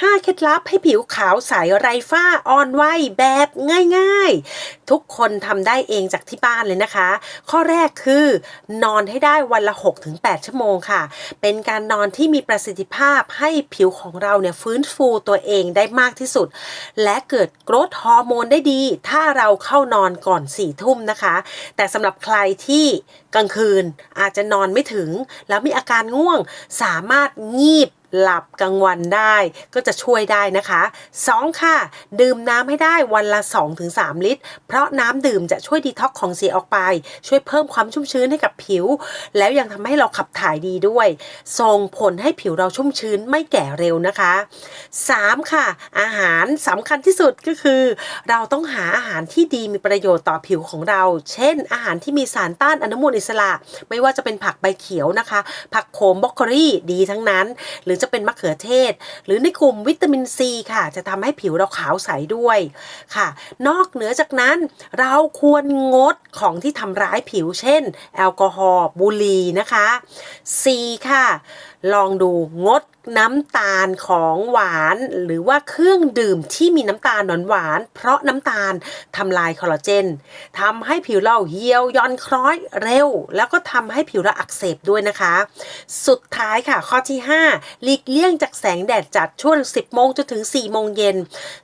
5 เคล็ดลับให้ผิวขาวใสไร้ฝ้าอ่อนวัยแบบง่ายๆ ทุกคนทำได้เองจากที่บ้านเลยนะคะ ข้อแรกคือนอนให้ได้วันละ 6-8 ชั่วโมงค่ะ เป็นการนอนที่มีประสิทธิภาพให้ผิวของเราเนี่ยฟื้นฟูตัวเองได้มากที่สุด และเกิดกรทฮอร์โมนได้ดี ถ้าเราเข้านอนก่อน4ี่ทุ่มนะคะ แต่สำหรับใครที่กลางคืนอาจจะนอนไม่ถึง แล้วมีอาการง่วงสามารถงีบ หลับกลางวันได้ก็จะช่วยได้นะคะ 2. ค่ะ ดื่มน้ำให้ได้วันละ 2-3 ลิตร เพราะน้ำดื่มจะช่วยดีท็อกของเสียออกไป ช่วยเพิ่มความชุ่มชื้นให้กับผิว แล้วยังทำให้เราขับถ่ายดีด้วย ส่งผลให้ผิวเราชุ่มชื้นไม่แก่เร็วนะคะ 3. ค่ะ อาหารสำคัญที่สุดก็คือ เราต้องหาอาหารที่ดีมีประโยชน์ต่อผิวของเรา เช่น อาหารที่มีสารต้านอนุมูลอิสระ ไม่ว่าจะเป็นผักใบเขียวนะคะ ผักโขมบรอกโคลีดีทั้งนั้น หรือจะเป็นมะเขือเทศ หรือในกลุ่มวิตามินซีค่ะ จะทำให้ผิวเราขาวใสด้วยค่ะ นอกเหนือจากนั้นเราควรงดของที่ทำร้ายผิวเช่น แอลกอฮอล์บุหรี่นะคะ C ค่ะ ลองดูงดน้ำตาลของหวานหรือว่าเครื่องดื่มที่มีน้ำตาลหวานหวาน เพราะน้ำตาลทำลายคอลลาเจนทำให้ผิวเราเหี่ยวย่อนคล้อยเร็ว แล้วก็ทำให้ผิวเราอักเสบด้วยนะคะ สุดท้ายค่ะข้อที่ 5 หลีกเลี่ยงจากแสงแดดจัดช่วง 10 โมงจนถึง 4 โมงเย็น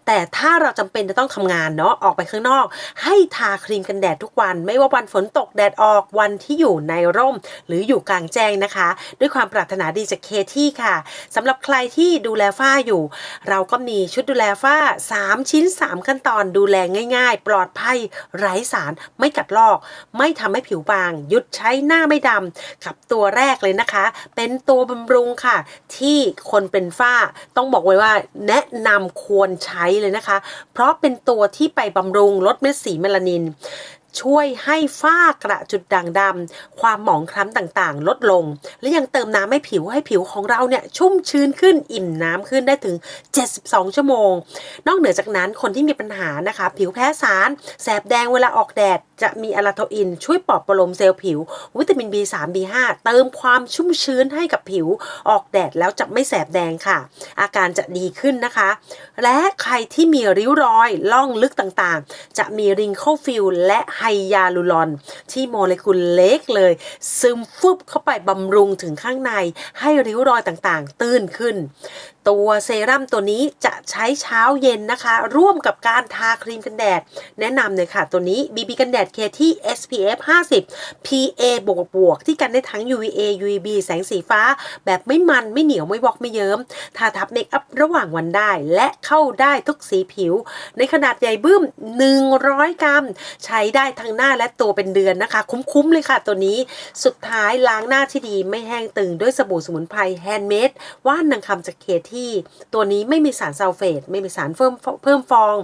แต่ถ้าเราจำเป็นจะต้องทำงานเนาะออกไปข้างนอก ให้ทาครีมกันแดดทุกวัน ไม่ว่าวันฝนตกแดดออกวันที่อยู่ในร่ม หรืออยู่กลางแจ้งนะคะ ด้วยความปรารถนาดีจากเคที่ค่ะสำหรับใครที่ดูแลฝ้าอยู่ เราก็มีชุดดูแลฝ้า 3 ชิ้น 3 ขั้นตอนดูแลง่าย ๆ ปลอดภัยไร้สารไม่กัดลอก ไม่ทำให้ผิวบาง หยุดใช้หน้าไม่ดำกับตัวแรกเลยนะคะ เป็นตัวบำรุงค่ะ ที่คนเป็นฝ้าต้องบอกไว้ว่าแนะนำควรใช้เลยนะคะ เพราะเป็นตัวที่ไปบำรุงลดเม็ดสีเมลานิน ช่วยให้ฝ้ากระจุดด่างดำความหมองคล้ำต่างๆ ลดลง และยังเติมน้ำให้ผิวให้ผิวของเราเนี่ยชุ่มชื้นขึ้นอิ่มน้ำขึ้นได้ถึง 72 ชั่วโมง นอกเหนือจากนั้นคนที่มีปัญหานะคะ ผิวแพ้สาร แสบแดงเวลาออกแดด จะมีอะลาโทอิน ช่วยปลอบประโลมเซลล์ผิว วิตามิน B3 B5 เติมความชุ่มชื้นให้กับผิว ออกแดดแล้วจะไม่แสบแดงค่ะ อาการจะดีขึ้นนะคะ และใครที่มีริ้วรอยล่องลึกต่างๆ จะมีริงโคฟิลและไฮยาลูรอน ที่โมเลกุลเล็กเลย ซึมฟึบเข้าไปบำรุงถึงข้างในให้ริ้วรอยต่างๆ ตื้นขึ้น ตัวเซรั่มตัวนี้จะใช้เช้าเย็นนะคะ ร่วมกับการทาครีมกันแดด แนะนำเลยค่ะตัวนี้ BB กันแดดเคที่ SPF 50 PA บวกบวกที่กันได้ทั้ง UVA UVB แสงสีฟ้า แบบไม่มันไม่เหนียวไม่วอกไม่เยิ้มทาทับเมคอัพระหว่างวันได้ และเข้าได้ทุกสีผิว ในขนาดใหญ่บึ้ม 100 กรัม ใช้ได้ทั้งหน้าและตัวเป็นเดือนนะนะคะ คุ้มๆเลยค่ะตัวนี้สุดท้ายล้างหน้าที่ดีไม่แห้งตึงด้วยสบู่สมุนไพรแฮนด์เมดว่านนางคำจากเคที่ ตัวนี้ไม่มีสารซัลเฟต ไม่มีสารเพิ่มเพิ่มฟอง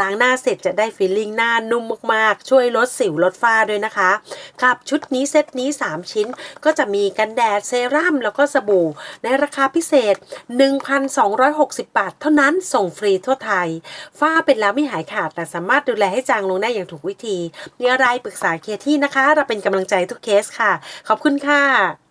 ล้างหน้าเสร็จจะได้ฟีลลิ่งหน้านุ่มมากๆ ช่วยลดสิวลดฝ้าด้วยนะคะกับชุดนี้เซตนี้ 3 ชิ้นก็จะมีกันแดดเซรั่มแล้วก็สบู่ ในราคาพิเศษ 1,260 บาท เท่านั้นส่งฟรีทั่วไทย ฝ้าเป็นแล้วไม่หายขาดแต่สามารถดูแลให้จางลงได้อย่างถูกวิธีมีอะไรปรึกษาเคที่นะคะ เราเป็นกำลังใจทุกเคสค่ะ ขอบคุณค่ะ